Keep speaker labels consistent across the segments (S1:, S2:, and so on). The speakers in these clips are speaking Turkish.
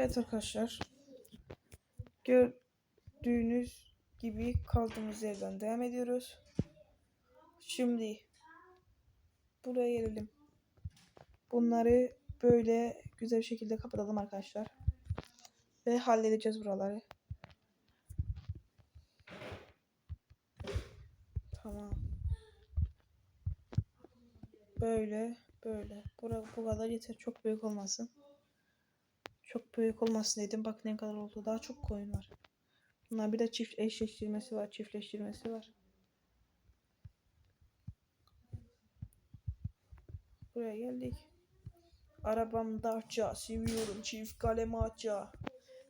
S1: Evet arkadaşlar. Gördüğünüz gibi kaldığımız yerden devam ediyoruz. Şimdi buraya gelelim. Bunları böyle güzel bir şekilde kapatalım arkadaşlar. Ve halledeceğiz buraları. Tamam. Böyle böyle. Bura, bu kadar yeter. Çok büyük olmasın. Çok büyük olmasın dedim. Bak ne kadar oldu. Daha çok koyun var. Bunlar bir de çift eşleştirmesi var. Çiftleştirmesi var. Buraya geldik. Arabamda açça. Seviyorum çift kalem açça.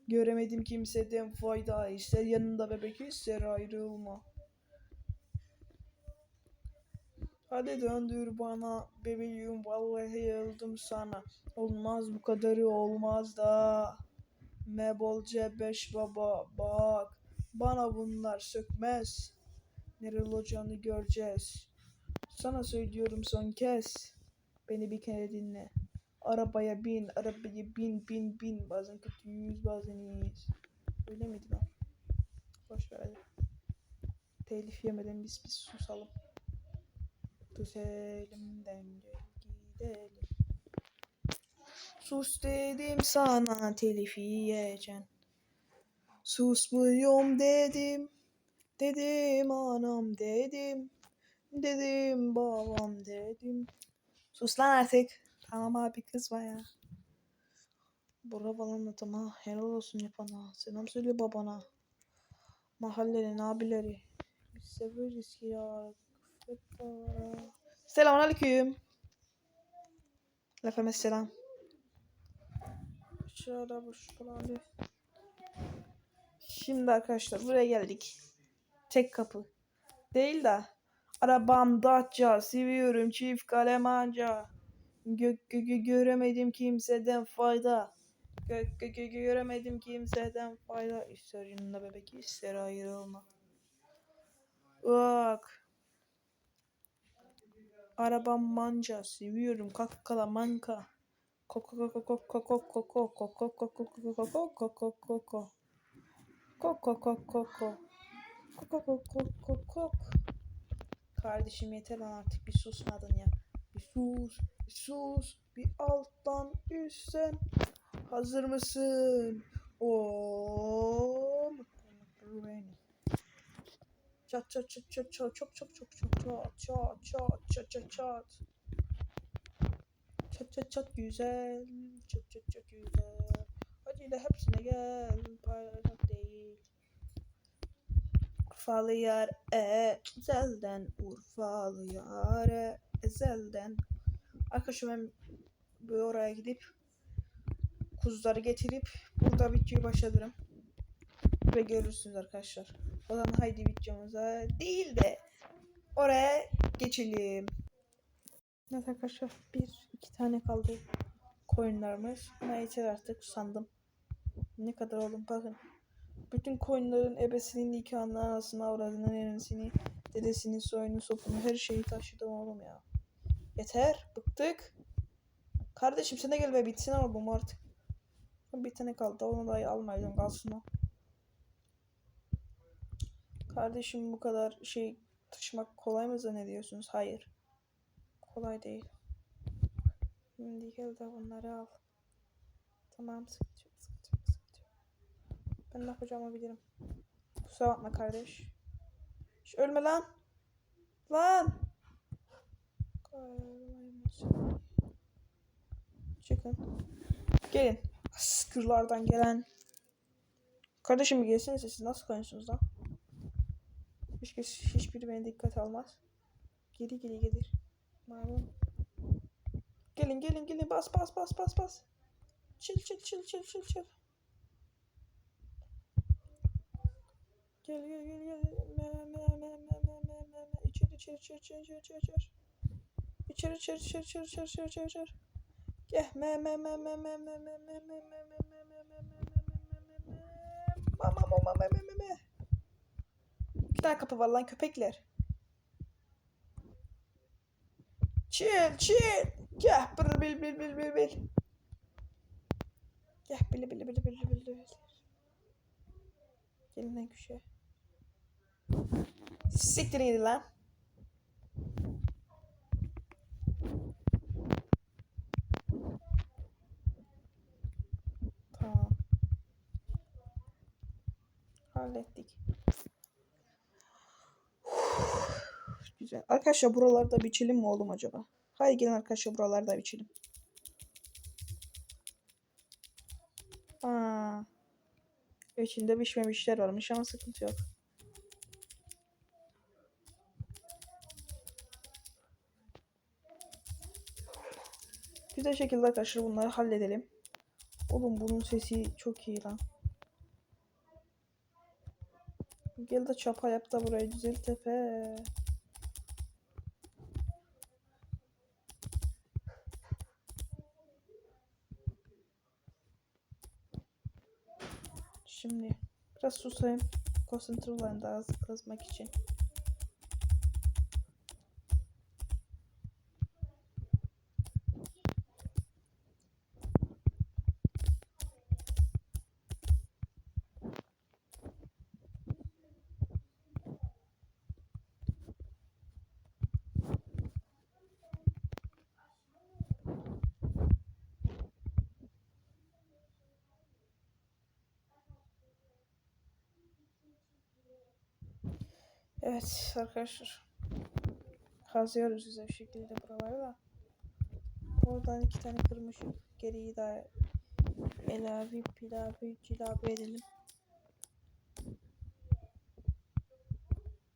S1: Göremedim kimseden fayda. İster yanında bebek ister ayrılma. Hadi döndür bana bebeğim vallahi yıldım sana. Olmaz bu kadarı olmaz da. Mebolce beş baba bak. Bana bunlar sökmez. Nereli olacağını göreceğiz. Sana söylüyorum son kez. Beni bir kere dinle. Arabaya bin, arabaya bin, bin, bin. Bazen kötüyüz, bazen iyiyiz. Öyle miydi lan? Boş ver hadi. Telif yemeden biz biz susalım. Tut elimden gel gidelim. Sus dedim sana telif yiyeceksin. Susmuyorum dedim. Dedim anam dedim. Dedim babam dedim. Sus lan artık. Tamam abi kızma ya. Bura falan adama helal olsun yapana. Selam söyle babana. Mahallenin abileri. Biz severiz ki ya. Selamun aleyküm. Lafeme selam. Şurada falan bir. Şimdi arkadaşlar buraya geldik. Tek kapı. Değil de. Arabam Dacia seviyorum çift kalem anca. Gök gö, gö- göremedim kimseden fayda. Gök gö, gö, göremedim kimseden fayda. İster yanında bebek ister ayrılma. Bak. Arabam manca seviyorum kakala manka. Koko koko koko koko koko koko koko koko koko koko koko. Koko koko koko. Koko koko koko koko. Kardeşim yeter lan artık bir susmadın ya. Bir sus, bir sus, bir alttan üstten. Hazır mısın? Oo. Çat çat çat çat çat çok çok çok çat çat çat çat çat çat. Çat çat çat güzel. Çat çat çat güzel. Hadi de hepsine gel. Paylaşmak değil. Urfalı yar ezelden Urfalı yar ezelden Arkadaşlar ben bir oraya gidip kuzuları getirip burada videoyu başlatırım. Ve görürsünüz arkadaşlar. O zaman haydi videomuza değil de oraya geçelim. Evet arkadaşlar bir iki tane kaldı coinlarımız. Ama yeter artık sandım. Ne kadar oğlum bakın. Bütün coinlerin ebesinin nikahını, anasını, avradının enesini, dedesinin soyunu, sopunu her şeyi taşıdım oğlum ya. Yeter. Bıktık. Kardeşim sen de gel be bitsin ama bu artık. Bir tane kaldı. Onu da almayacağım. Kalsın o. Kardeşim bu kadar şey taşımak kolay mı zannediyorsunuz? Hayır. Kolay değil. Şimdi de bunları al. Tamam sıkıntı yok, sıkıntı. Ben ne yapacağımı bilirim. Kusura bakma kardeş. Şş, ölme lan. Lan. Çıkın. Gelin. Sıkırlardan gelen. Kardeşim gelsene siz nasıl konuşuyorsunuz lan? Hiç, hiçbiri beni dikkat almaz. Geri geri gelir. Malum. Gelin gelin gelin bas bas bas bas bas. Çıl çıl çıl çıl çıl çıl. Gel gel gel gel. Me me me me me me me me me. İçeri içeri içeri içeri içeri içeri içeri. İçeri içeri içeri içeri içeri içeri içeri içeri. Gel me me me me me me me me me me me me me me me me me me Mama mama me me me me. Tane kapı var lan köpekler. Chill chill. Gel bil bil bil bil bil. Gel bili bili bili bili bili bili. Gelin lan köşeye. Siktir gidin lan. Tamam. Hallettik. Güzel. Arkadaşlar buralarda biçelim mi oğlum acaba? Haydi gelin arkadaşlar buralarda biçelim. Aa. İçinde pişmemişler varmış ama sıkıntı yok. Güzel şekilde arkadaşlar bunları halledelim. Oğlum bunun sesi çok iyi lan. Gel de çapa yap da burayı düzelt Efe. Şimdi biraz susayım. Konsantre olayım daha hızlı kazmak için. Evet arkadaşlar. Kazıyoruz güzel bir şekilde buraları da. Oradan iki tane kırmışım. Geriyi daha elavi pilavi cilavi edelim.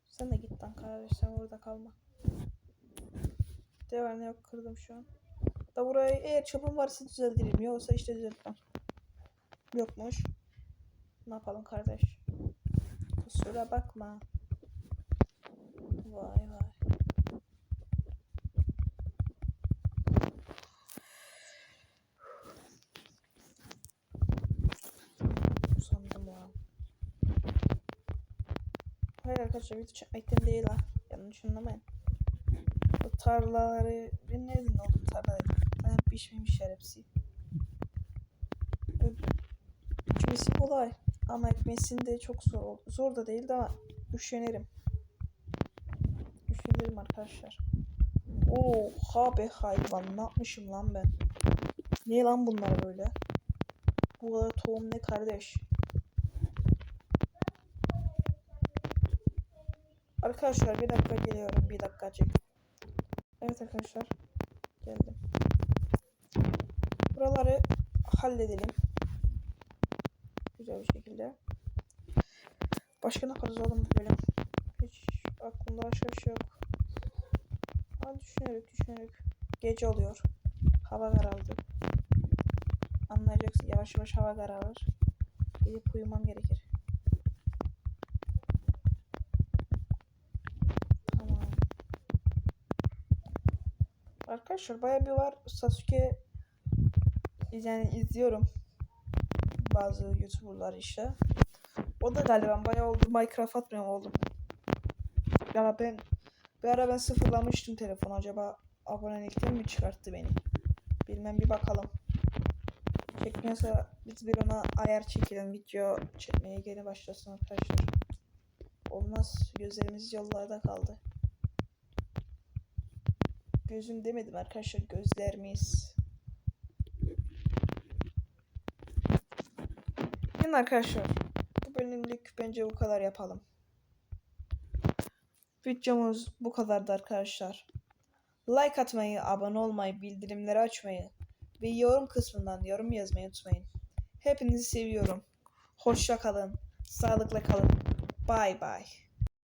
S1: Sen de git lan kardeş sen orada kalma. Ne yok kırdım şu an. Da burayı eğer çapım varsa düzeltirim. Yoksa işte düzeltmem. Yokmuş. Ne yapalım kardeş? Kusura bakma. Vay vay. Sandım ya. Hayır arkadaşlar video çekmekten değil ha. Yanlış anlamayın. Bu tarlaları ben ne dedim oldu tarlaları? Ben pişmemişler hepsi. Pişmesi kolay. Ama ekmesinde çok zor. Zor da değildi ama üşenirim. Üşenirim arkadaşlar. Oha be hayvan ne yapmışım lan ben. Ne lan bunlar böyle? Bu kadar tohum ne kardeş? Arkadaşlar bir dakika geliyorum bir dakikacık. Evet arkadaşlar. Geldim. Buraları halledelim. Güzel bir şekilde. Başka ne yaparız oğlum? Hiç aklımda başka bir şey yok. Ama düşünerek düşünerek. Gece oluyor. Hava karardı. Anlayacaksın yavaş yavaş hava kararır. Gidip uyumam gerekir. Tamam. Arkadaşlar baya bir var. Sasuke yani izliyorum. Bazı youtuberlar işte. O da galiba bayağı oldu Minecraft atmıyorum oğlum. Ya ben bir ara ben sıfırlamıştım telefonu. Acaba abonelikten mi çıkarttı beni? Bilmem bir bakalım. Çekmiyorsa biz bir ona ayar çekelim. Video çekmeye geri başlasın arkadaşlar. Olmaz. Gözlerimiz yollarda kaldı. Gözüm demedim arkadaşlar. Gözlerimiz. Yine arkadaşlar. Bu bölümlük bence bu kadar yapalım. Videomuz bu kadardı arkadaşlar. Like atmayı, abone olmayı, bildirimleri açmayı ve yorum kısmından yorum yazmayı unutmayın. Hepinizi seviyorum. Hoşça kalın. Sağlıkla kalın. Bye bye.